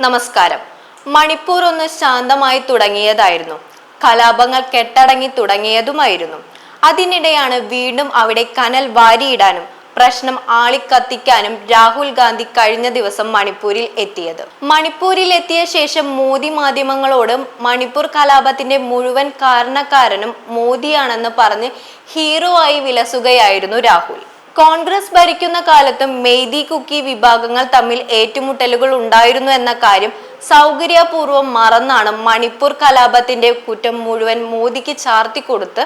നമസ്കാരം. മണിപ്പൂർ ഒന്ന് ശാന്തമായി തുടങ്ങിയതായിരുന്നു. കലാപങ്ങൾ കെട്ടടങ്ങി തുടങ്ങിയതുമായിരുന്നു. അതിനിടെയാണ് വീണ്ടും അവിടെ കനൽ വാരിയിടാനും പ്രശ്നം ആളിക്കത്തിക്കാനും രാഹുൽ ഗാന്ധി കഴിഞ്ഞ ദിവസം മണിപ്പൂരിൽ എത്തിയത്. മണിപ്പൂരിൽ എത്തിയ ശേഷം മോദി മാധ്യമങ്ങളോട് മണിപ്പൂർ കലാപത്തിന്റെ മുഴുവൻ കാരണക്കാരനും മോദിയാണെന്ന് പറഞ്ഞ് ഹീറോ ആയി വിലസുകയായിരുന്നു രാഹുൽ. കോൺഗ്രസ് ഭരിക്കുന്ന കാലത്ത് മെയ്തി കുക്കി വിഭാഗങ്ങൾ തമ്മിൽ ഏറ്റുമുട്ടലുകൾ ഉണ്ടായിരുന്നു എന്ന കാര്യം സൗകര്യപൂർവം മറന്നാണ് മണിപ്പൂർ കലാപത്തിന്റെ കുറ്റം മുഴുവൻ മോദിക്ക് ചാർത്തിക്കൊടുത്ത്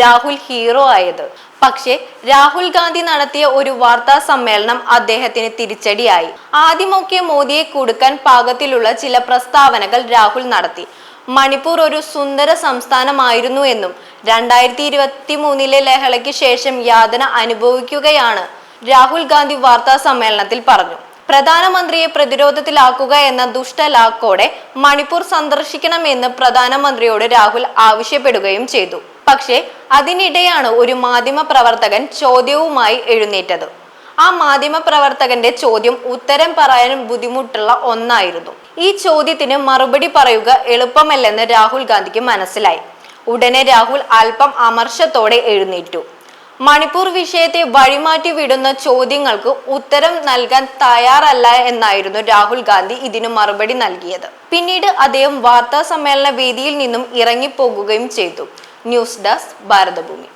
രാഹുൽ ഹീറോ ആയത്. പക്ഷേ രാഹുൽ ഗാന്ധി നടത്തിയ ഒരു വാർത്താ സമ്മേളനം അദ്ദേഹത്തിന് തിരിച്ചടിയായി. ആദ്യമൊക്കെ മോദിയെ കൊടുക്കാൻ പാകത്തിലുള്ള ചില പ്രസ്താവനകൾ രാഹുൽ നടത്തി. മണിപ്പൂർ ഒരു സുന്ദര സംസ്ഥാനമായിരുന്നു എന്നും രണ്ടായിരത്തി ഇരുപത്തി മൂന്നിലെ ലഹളയ്ക്ക് ശേഷം യാതന അനുഭവിക്കുകയാണ് രാഹുൽ ഗാന്ധി വാർത്താ സമ്മേളനത്തിൽ പറഞ്ഞു. പ്രധാനമന്ത്രിയെ പ്രതിരോധത്തിലാക്കുക എന്ന ദുഷ്ടലാക്കോടെ മണിപ്പൂർ സന്ദർശിക്കണമെന്ന് പ്രധാനമന്ത്രിയോട് രാഹുൽ ആവശ്യപ്പെടുകയും ചെയ്തു. പക്ഷേ അതിനിടെയാണ് ഒരു മാധ്യമ പ്രവർത്തകൻ ചോദ്യവുമായി എഴുന്നേറ്റത്. ആ മാധ്യമ പ്രവർത്തകന്റെ ചോദ്യം ഉത്തരം പറയാനും ബുദ്ധിമുട്ടുള്ള ഒന്നായിരുന്നു. ഈ ചോദ്യത്തിന് മറുപടി പറയുക എളുപ്പമല്ലെന്ന് രാഹുൽ ഗാന്ധിക്ക് മനസ്സിലായി. ഉടനെ രാഹുൽ അല്പം അമർഷത്തോടെ എഴുന്നേറ്റു. മണിപ്പൂർ വിഷയത്തെ വഴിമാറ്റി വിടുന്ന ചോദ്യങ്ങൾക്ക് ഉത്തരം നൽകാൻ തയ്യാറല്ല എന്നായിരുന്നു രാഹുൽ ഗാന്ധി ഇതിനു മറുപടി നൽകിയത്. പിന്നീട് അദ്ദേഹം വാർത്താ സമ്മേളന വേദിയിൽ നിന്നും ഇറങ്ങിപ്പോകുകയും ചെയ്തു. News desk Bharathabhoomi.